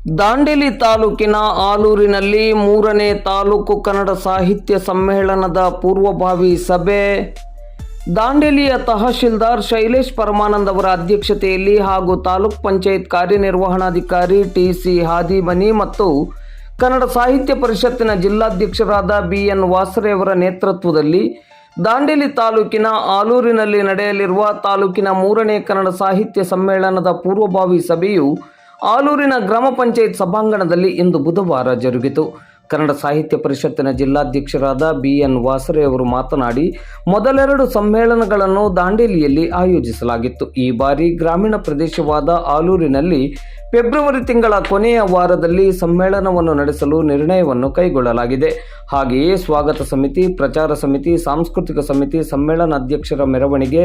ದಾಂಡೇಲಿ ತಾಲೂಕಿನ ಆಲೂರಿನಲ್ಲಿ ಮೂರನೇ ತಾಲೂಕು ಕನ್ನಡ ಸಾಹಿತ್ಯ ಸಮ್ಮೇಳನದ ಪೂರ್ವಭಾವಿ ಸಭೆ. ದಾಂಡೇಲಿಯ ತಹಶೀಲ್ದಾರ್ ಶೈಲೇಶ್ ಪರಮಾನಂದ್ ಅವರ ಅಧ್ಯಕ್ಷತೆಯಲ್ಲಿ ಹಾಗೂ ತಾಲೂಕ್ ಪಂಚಾಯತ್ ಕಾರ್ಯನಿರ್ವಹಣಾಧಿಕಾರಿ ಟಿ ಸಿ ಹಾದಿಮನಿ ಮತ್ತು ಕನ್ನಡ ಸಾಹಿತ್ಯ ಪರಿಷತ್ತಿನ ಜಿಲ್ಲಾಧ್ಯಕ್ಷರಾದ ಬಿ ಎನ್ ವಾಸರೆ ಅವರ ನೇತೃತ್ವದಲ್ಲಿ ದಾಂಡೇಲಿ ತಾಲೂಕಿನ ಆಲೂರಿನಲ್ಲಿ ನಡೆಯಲಿರುವ ತಾಲೂಕಿನ ಮೂರನೇ ಕನ್ನಡ ಸಾಹಿತ್ಯ ಸಮ್ಮೇಳನದ ಪೂರ್ವಭಾವಿ ಸಭೆಯು ಆಲೂರಿನ ಗ್ರಾಮ ಪಂಚಾಯತ್ ಸಭಾಂಗಣದಲ್ಲಿ ಇಂದು ಬುಧವಾರ ಜರುಗಿತು. ಕನ್ನಡ ಸಾಹಿತ್ಯ ಪರಿಷತ್ತಿನ ಜಿಲ್ಲಾಧ್ಯಕ್ಷರಾದ ಬಿ ಎನ್ ವಾಸರೆ ಅವರು ಮಾತನಾಡಿ, ಮೊದಲೆರಡು ಸಮ್ಮೇಳನಗಳನ್ನು ದಾಂಡೇಲಿಯಲ್ಲಿ ಆಯೋಜಿಸಲಾಗಿತ್ತು. ಈ ಬಾರಿ ಗ್ರಾಮೀಣ ಪ್ರದೇಶವಾದ ಆಲೂರಿನಲ್ಲಿ ಫೆಬ್ರವರಿ ತಿಂಗಳ ಕೊನೆಯ ವಾರದಲ್ಲಿ ಸಮ್ಮೇಳನವನ್ನು ನಡೆಸಲು ನಿರ್ಣಯವನ್ನು ಕೈಗೊಳ್ಳಲಾಗಿದೆ. ಹಾಗೆಯೇ ಸ್ವಾಗತ ಸಮಿತಿ, ಪ್ರಚಾರ ಸಮಿತಿ, ಸಾಂಸ್ಕೃತಿಕ ಸಮಿತಿ ಸಮ್ಮೇಳನಾಧ್ಯಕ್ಷರ ಮೆರವಣಿಗೆ,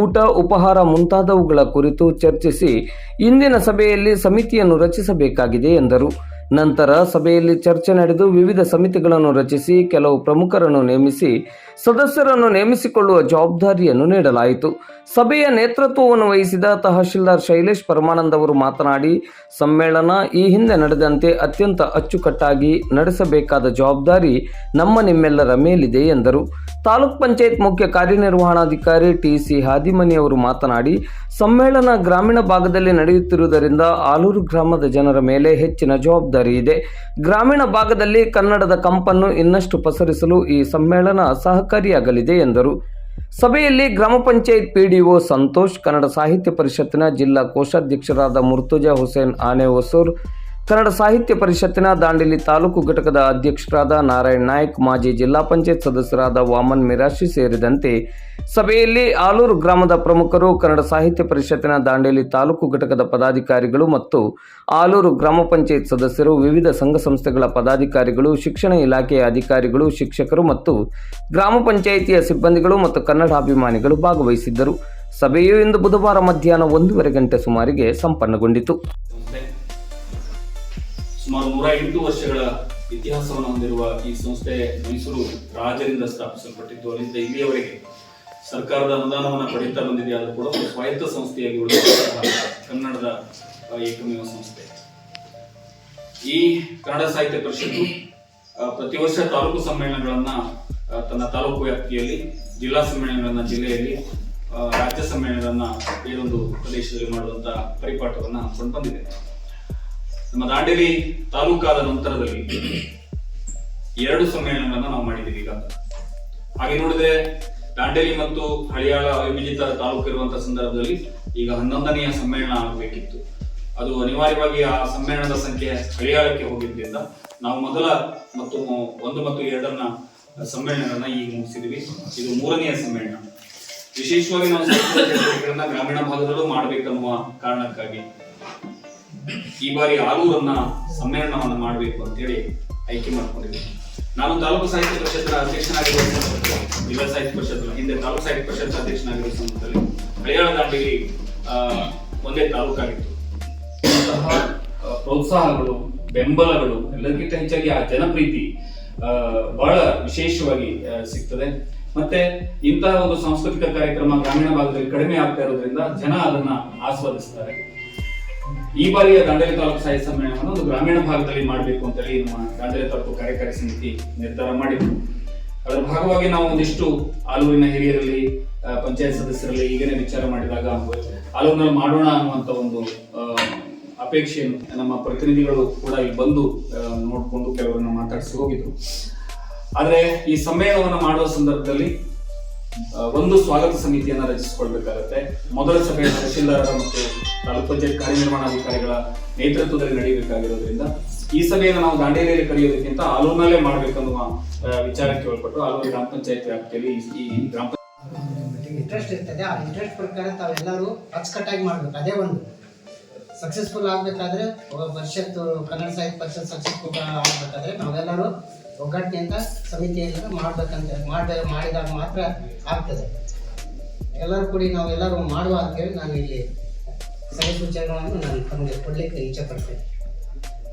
ಊಟ, ಉಪಹಾರ ಮುಂತಾದವುಗಳ ಕುರಿತು ಚರ್ಚಿಸಿ ಇಂದಿನ ಸಭೆಯಲ್ಲಿ ಸಮಿತಿಯನ್ನು ರಚಿಸಬೇಕಾಗಿದೆ ಎಂದರು. ನಂತರ ಸಭೆಯಲ್ಲಿ ಚರ್ಚೆ ನಡೆದು ವಿವಿಧ ಸಮಿತಿಗಳನ್ನು ರಚಿಸಿ ಕೆಲವು ಪ್ರಮುಖರನ್ನು ನೇಮಿಸಿ ಸದಸ್ಯರನ್ನು ನೇಮಿಸಿಕೊಳ್ಳುವ ಜವಾಬ್ದಾರಿಯನ್ನು ನೀಡಲಾಯಿತು. ಸಭೆಯ ನೇತೃತ್ವವನ್ನು ವಹಿಸಿದ ತಹಶೀಲ್ದಾರ್ ಶೈಲೇಶ್ ಪರಮಾನಂದ್ ಅವರು ಮಾತನಾಡಿ, ಸಮ್ಮೇಳನ ಈ ಹಿಂದೆ ನಡೆದಂತೆ ಅತ್ಯಂತ ಅಚ್ಚುಕಟ್ಟಾಗಿ ನಡೆಸಬೇಕಾದ ಜವಾಬ್ದಾರಿ ನಮ್ಮ ನಿಮ್ಮೆಲ್ಲರ ಮೇಲಿದೆ ಎಂದರು. ತಾಲೂಕ್ ಪಂಚಾಯತ್ ಮುಖ್ಯ ಕಾರ್ಯನಿರ್ವಹಣಾಧಿಕಾರಿ ಟಿ ಸಿ ಹಾದಿಮನಿ ಅವರು ಮಾತನಾಡಿ, ಸಮ್ಮೇಳನ ಗ್ರಾಮೀಣ ಭಾಗದಲ್ಲಿ ನಡೆಯುತ್ತಿರುವುದರಿಂದ ಆಲೂರು ಗ್ರಾಮದ ಜನರ ಮೇಲೆ ಹೆಚ್ಚಿನ ಜವಾಬ್ದಾರಿ ಇದೆ. ಗ್ರಾಮೀಣ ಭಾಗದಲ್ಲಿ ಕನ್ನಡದ ಕಂಪನ್ನು ಇನ್ನಷ್ಟು ಪಸರಿಸಲು ಈ ಸಮ್ಮೇಳನ ಸಹಕಾರಿಯಾಗಲಿದೆ ಎಂದರು. ಸಭೆಯಲ್ಲಿ ಗ್ರಾಮ ಪಂಚಾಯತ್ ಪಿಡಿಒ ಸಂತೋಷ್ ಕನ್ನಡ ಸಾಹಿತ್ಯ ಪರಿಷತ್ತಿನ ಜಿಲ್ಲಾ ಕೋಶಾಧ್ಯಕ್ಷರಾದ ಮುರ್ತುಜಾ ಹುಸೇನ್ ಆನೆ ಹೊಸೂರ್ ಕನ್ನಡ ಸಾಹಿತ್ಯ ಪರಿಷತ್ತಿನ ದಾಂಡೇಲಿ ತಾಲೂಕು ಘಟಕದ ಅಧ್ಯಕ್ಷರಾದ ನಾರಾಯಣ್ ನಾಯ್ಕ್, ಮಾಜಿ ಜಿಲ್ಲಾ ಪಂಚಾಯತ್ ಸದಸ್ಯರಾದ ವಾಮನ್ ಮಿರಾಶಿ ಸೇರಿದಂತೆ ಸಭೆಯಲ್ಲಿ ಆಲೂರು ಗ್ರಾಮದ ಪ್ರಮುಖರು, ಕನ್ನಡ ಸಾಹಿತ್ಯ ಪರಿಷತ್ತಿನ ದಾಂಡೇಲಿ ತಾಲೂಕು ಘಟಕದ ಪದಾಧಿಕಾರಿಗಳು ಮತ್ತು ಆಲೂರು ಗ್ರಾಮ ಪಂಚಾಯತ್ ಸದಸ್ಯರು, ವಿವಿಧ ಸಂಘ ಸಂಸ್ಥೆಗಳ ಪದಾಧಿಕಾರಿಗಳು, ಶಿಕ್ಷಣ ಇಲಾಖೆಯ ಅಧಿಕಾರಿಗಳು, ಶಿಕ್ಷಕರು ಮತ್ತು ಗ್ರಾಮ ಪಂಚಾಯಿತಿಯ ಸಿಬ್ಬಂದಿಗಳು ಮತ್ತು ಕನ್ನಡಾಭಿಮಾನಿಗಳು ಭಾಗವಹಿಸಿದ್ದರು. ಸಭೆಯು ಇಂದು ಬುಧವಾರ ಮಧ್ಯಾಹ್ನ ಒಂದೂವರೆ ಗಂಟೆ ಸುಮಾರಿಗೆ ಸಂಪನ್ನಗೊಂಡಿತು. ಸುಮಾರು ನೂರ ಎಂಟು ವರ್ಷಗಳ ಇತಿಹಾಸವನ್ನು ಹೊಂದಿರುವ ಈ ಸಂಸ್ಥೆ ಮೈಸೂರು ರಾಜರಿಂದ ಸ್ಥಾಪಿಸಲ್ಪಟ್ಟಿದ್ದು, ಅಲ್ಲಿಂದ ಇಲ್ಲಿಯವರೆಗೆ ಸರ್ಕಾರದ ಅನುದಾನವನ್ನು ಪಡೆಯುತ್ತಾ ಬಂದಿದೆ. ಆದರೂ ಕೂಡ ಒಂದು ಸ್ವಾಯತ್ತ ಸಂಸ್ಥೆಯಾಗಿ ಕನ್ನಡದ ಏಕಮೇವ ಸಂಸ್ಥೆ. ಈ ಕನ್ನಡ ಸಾಹಿತ್ಯ ಪರಿಷತ್ತು ಪ್ರತಿ ವರ್ಷ ತಾಲೂಕು ಸಮ್ಮೇಳನಗಳನ್ನ ತನ್ನ ತಾಲೂಕು ವ್ಯಾಪ್ತಿಯಲ್ಲಿ, ಜಿಲ್ಲಾ ಸಮ್ಮೇಳನಗಳನ್ನ, ಜಿಲ್ಲೆಯಲ್ಲಿ ರಾಜ್ಯ ಸಮ್ಮೇಳನಗಳನ್ನ ಬೇರೊಂದು ಪ್ರದೇಶದಲ್ಲಿ ಮಾಡುವಂತಹ ಪರಿಪಾಠವನ್ನು ಹಮ್ಮಿಕೊಂಡು ಬಂದಿದೆ ನಮ್ಮ ದಾಂಡೇಲಿ ತಾಲೂಕಾದ ನಂತರದಲ್ಲಿ ಎರಡು ಸಮ್ಮೇಳನಗಳನ್ನ ನಾವು ಮಾಡಿದ್ದೀವಿ ಈಗ. ಹಾಗೆ ನೋಡಿದ್ರೆ ದಾಂಡೇಲಿ ಮತ್ತು ಹಳಿಯಾಳ ವಿಭಜಿತ ತಾಲೂಕು ಇರುವಂತಹ ಸಂದರ್ಭದಲ್ಲಿ ಈಗ ಹನ್ನೊಂದನೆಯ ಸಮ್ಮೇಳನ ಆಗಬೇಕಿತ್ತು. ಅದು ಅನಿವಾರ್ಯವಾಗಿ ಆ ಸಮ್ಮೇಳನದ ಸಂಖ್ಯೆ ಹಳಿಯಾಳಕ್ಕೆ ಹೋಗಿದ್ದರಿಂದ ನಾವು ಮೊದಲ ಮತ್ತು ಒಂದು ಮತ್ತು ಎರಡನ್ನ ಸಮ್ಮೇಳನಗಳನ್ನ ಈಗ ಮುಗಿಸಿದ್ವಿ ಇದು ಮೂರನೆಯ ಸಮ್ಮೇಳನ. ವಿಶೇಷವಾಗಿ ನಾವು ಗ್ರಾಮೀಣ ಭಾಗದಲ್ಲೂ ಮಾಡ್ಬೇಕನ್ನುವ ಕಾರಣಕ್ಕಾಗಿ ಈ ಬಾರಿ ಆಲೂರನ್ನ ಸಮ್ಮೇಳನವನ್ನು ಮಾಡಬೇಕು ಅಂತೇಳಿ ಆಯ್ಕೆ ಮಾಡ್ಕೊಂಡಿದ್ದೆ ನಾನು ತಾಲೂಕು ಸಾಹಿತ್ಯ ಪರಿಷತ್ನ ಅಧ್ಯಕ್ಷನಾಗಿರುವ ಜಿಲ್ಲಾ ಸಾಹಿತ್ಯ ಪರಿಷತ್ ಹಿಂದೆ ತಾಲೂಕು ಸಾಹಿತ್ಯ ಪರಿಷತ್ ಅಧ್ಯಕ್ಷನಾಗಿರುವ ಸಂದರ್ಭದಲ್ಲಿ ಹಳಿಯಾಳ ದಾಂಡೇಲಿ ಒಂದೇ ತಾಲೂಕಾಗಿತ್ತು. ಪ್ರೋತ್ಸಾಹಗಳು, ಬೆಂಬಲಗಳು ಎಲ್ಲದಕ್ಕಿಂತ ಹೆಚ್ಚಾಗಿ ಆ ಜನಪ್ರೀತಿ ಬಹಳ ವಿಶೇಷವಾಗಿ ಸಿಗ್ತದೆ. ಮತ್ತೆ ಇಂತಹ ಒಂದು ಸಾಂಸ್ಕೃತಿಕ ಕಾರ್ಯಕ್ರಮ ಗ್ರಾಮೀಣ ಭಾಗದಲ್ಲಿ ಕಡಿಮೆ ಆಗ್ತಾ ಇರೋದ್ರಿಂದ ಜನ ಅದನ್ನ ಆಸ್ವಾದಿಸ್ತಾರೆ. ಈ ಬಾರಿಯ ದಾಂಡೇಲಿ ತಾಲೂಕು ಸಾಹಿತ್ಯ ಸಮ್ಮೇಳನವನ್ನು ಒಂದು ಗ್ರಾಮೀಣ ಭಾಗದಲ್ಲಿ ಮಾಡಬೇಕು ಅಂತೇಳಿ ನಮ್ಮ ದಾಂಡೇಲಿ ತಾಲೂಕು ಕಾರ್ಯಕಾರಿ ಸಮಿತಿ ನಿರ್ಧಾರ ಮಾಡಿದ್ರು ಅದರ ಭಾಗವಾಗಿ ನಾವು ಒಂದಿಷ್ಟು ಆಲೂರಿನ ಹಿರಿಯರಲ್ಲಿ ಪಂಚಾಯತ್ ಸದಸ್ಯರಲ್ಲಿ ಈಗೇನೆ ವಿಚಾರ ಮಾಡಿದಾಗ ಆಲೂರಿನಲ್ಲಿ ಮಾಡೋಣ ಅನ್ನುವಂತ ಒಂದು ಅಪೇಕ್ಷೆಯನ್ನು ನಮ್ಮ ಪ್ರತಿನಿಧಿಗಳು ಕೂಡ ಇಲ್ಲಿ ಬಂದು ನೋಡಿಕೊಂಡು ಕೆಲವರನ್ನ ಮಾತಾಡಿಸಿ ಹೋಗಿದ್ರು. ಆದರೆ ಈ ಸಮ್ಮೇಳನವನ್ನು ಮಾಡುವ ಸಂದರ್ಭದಲ್ಲಿ ಒಂದು ಸ್ವಾಗತ ಸಮಿತಿಯನ್ನ ರಚಿಸಿಕೊಳ್ಬೇಕಾಗತ್ತೆ. ಮೊದಲ ಸಭೆ ತಹಶೀಲ್ದಾರ ಮತ್ತು ತಾಲೂಕು ಪಂಚಾಯತ್ ಕಾರ್ಯನಿರ್ವಹಣಾಧಿಕಾರಿಗಳ ನೇತೃತ್ವದಲ್ಲಿ ನಡೆಯಬೇಕಾಗಿರೋದ್ರಿಂದ ಈ ಸಭೆಯನ್ನು ನಾವು ದಾಂಡೇಲಿಯಲ್ಲಿ ಕರೆಯೋದಕ್ಕಿಂತ ಆಲೂರ್ನಲ್ಲೇ ಮಾಡಬೇಕನ್ನುವ ವಿಚಾರಕ್ಕೆ ಒಳಪಟ್ಟು ಆಲೂರು ಗ್ರಾಮ ಪಂಚಾಯತ್ ವ್ಯಾಪ್ತಿಯಲ್ಲಿ ಈ- ಈ ಗ್ರಾಮ ಇಂಟ್ರೆಸ್ಟ್ ಇರ್ತದೆ. ಆ ಇಂಟ್ರೆಸ್ಟ್ ಪ್ರಕಾರ ತಾವೆಲ್ಲರೂ ಅಚ್ಚುಕಟ್ಟಾಗಿ ಮಾಡ್ಬೇಕು. ಅದೇ ಒಂದು. ಸಕ್ಸಸ್ಫುಲ್ ಆಗಬೇಕಾದ್ರೆ ಪರಿಷತ್ತು, ಕನ್ನಡ ಸಾಹಿತ್ಯ ಪರಿಷತ್ ಸಕ್ಸಸ್ಫುಲ್ ಆಗಬೇಕಾದ್ರೆ ನಾವೆಲ್ಲರೂ ಒಗ್ಗಟ್ಟಿನಿಂದ ಸಮಿತಿಯಿಂದ ಮಾಡ್ಬೇಕಂತ ಮಾಡ ಮಾಡಿದಾಗ ಮಾತ್ರ ಆಗ್ತದೆ. ಎಲ್ಲರೂ ಕೂಡಿ ನಾವೆಲ್ಲರೂ ಮಾಡುವ ಅಂತೇಳಿ ನಾನು ಇಲ್ಲಿ ಸಲಹೆ ಸೂಚನೆಗಳನ್ನು ನಾನು ತಮಗೆ ಕೊಡಲಿಕ್ಕೆ ಇಚ್ಛೆ ಪಡ್ತೇನೆ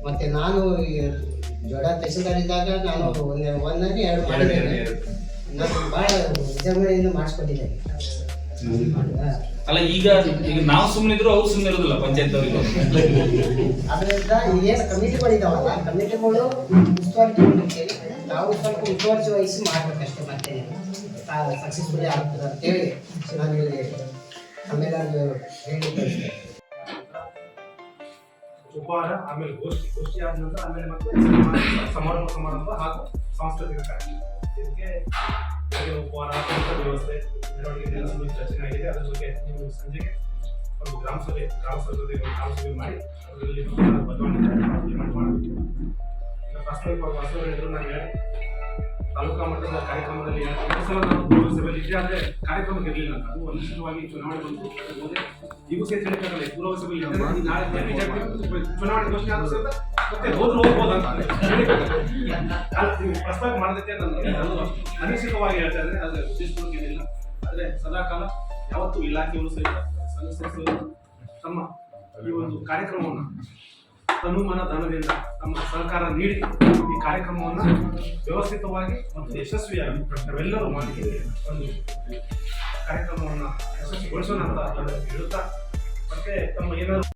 ಮತ್ತು ನಾನು ಜೋಡ ತಹಸೀಲ್ದಾರ್ ಇದ್ದಾಗ ನಾನು ಒಂದೇ ಒಂದನೇ ಎರಡು ಮಾಡಿದ್ದೇನೆ. ನಾನು ಭಾಳ ವಿಜೃಂಭಣೆಯಿಂದ ಮಾಡಿಸ್ಕೊಟ್ಟಿದ್ದೇನೆ. ಅಲ್ಲ ಈಗ ಈಗ ನಾವು ಸುಮ್ಮನಿದ್ರು ಅವ್ರು ಸುಮ್ಮನೆ ಇರೋದಿಲ್ಲ ಪಂಚಾಯತ್ ಅವರಿಗೆ ಅದರಿಂದ ಏನು ಕಮಿಟಿಗಳಿದಾವಲ್ಲ ಕಮಿಟಿಗಳು ತಗೊಂಡಿರ್ತೀವಿ ನಾವು ಸ್ವಲ್ಪ ಮುತುವರ್ಜಿ ವಹಿಸಿ ಮಾಡಬೇಕಷ್ಟೇ ಮತ್ತೆ. ಸಕ್ಸಸ್ಫುಲಿ ಆಗ್ತದೆ ಅಂತೇಳಿ ನಾನು ಇಲ್ಲಿ ಸಮ್ಮೇಳನ ಹೇಳಿ ಕಳಿಸ್ತೇನೆ ಉಪಹಾರ, ಆಮೇಲೆ ಗೋಷ್ಠಿ. ಗೋಷ್ಠಿ ಆದ ನಂತರ ಆಮೇಲೆ ಮತ್ತೆ ಸಮಾರಂಭ ಸಮಾರಂಭ ಹಾಗೂ ಸಾಂಸ್ಕೃತಿಕ ಕಾರ್ಯಕ್ರಮ. ಇದಕ್ಕೆ ಉಪಹಾರ ವ್ಯವಸ್ಥೆ ಮೆರವಣಿಗೆ ರಚನೆ ಆಗಿದೆ. ಅದರ ಬಗ್ಗೆ ನೀವು ಸಂಜೆಗೆ ಒಂದು ಗ್ರಾಮ ಸಭೆ ಗ್ರಾಮ ಸಭೆ ಗ್ರಾಮ ಸಭೆ ಮಾಡಿ ಅದರಲ್ಲಿ ಬದಲಾವಣೆ ಮಾಡಬೇಕು ಈಗ ಪ್ರಾಸ್ತಾವಿಕವಾಗಿ ವಾಸ್ತವ ಹೇಳಿದ್ರು ನಾನು ಹೇಳಿ ತಾಲೂಕಾ ಮಟ್ಟದ ಕಾರ್ಯಕ್ರಮದಲ್ಲಿ ಎರಡು ಸಲ ನಾವು ಪೂರ್ವ ಸಭೆಯಲ್ಲಿ ಇದ್ದೆ ಆದರೆ ಕಾರ್ಯಕ್ರಮಕ್ಕೆ ಇರಲಿಲ್ಲ ನಾವು ಅದು ಅನಿಶ್ಚಿತವಾಗಿ ಚುನಾವಣೆ ಬಂತು. ಹೋದೆ ಈಗೂ ಸೇರಿ ಹೇಳಕ್ಕಾಗಲ್ಲ ಈ ಪೂರ್ವ ಸಭೆಯಲ್ಲಿ ಇದ್ದರೆ ನಾಳೆ ಬಿಜೆಪಿ ಚುನಾವಣೆ ಘೋಷಣೆ ಆದ ಮತ್ತೆ ಹೋದ್ರು ಹೋಗ್ಬೋದು ಅಂತ ನೀವು ಪ್ರಸ್ತಾವ ಮಾಡೋದಕ್ಕೆ ನಾನು ನಾನು ಅನಿಶ್ಚಿತವಾಗಿ ಹೇಳ್ತಾ ಇದ್ದೇನೆ. ಆದರೆ ಉದ್ದೇಶಪೂರ್ವಕ ಏನಿಲ್ಲ. ಆದರೆ ಸದಾಕಾಲ ಯಾವತ್ತೂ ಇಲಾಖೆಯವರು ಸಹಿತ ಸದಸ್ಯರು ತಮ್ಮ ಈ ಒಂದು ಕಾರ್ಯಕ್ರಮವನ್ನು ತನುಮನ ಧನದಿಂದ ತಮ್ಮ ಸಹಕಾರ ನೀಡಿ ಈ ಕಾರ್ಯಕ್ರಮವನ್ನು ವ್ಯವಸ್ಥಿತವಾಗಿ ಮತ್ತು ಯಶಸ್ವಿಯಾಗಿ ನಾವೆಲ್ಲರೂ ಮಾಡಿ ಒಂದು ಕಾರ್ಯಕ್ರಮವನ್ನು ಯಶಸ್ವಿಗೊಳಿಸೋಣ ಅಂತ ಹೇಳುತ್ತಾ, ಮತ್ತೆ ತಮ್ಮ ಏನಾದ್ರು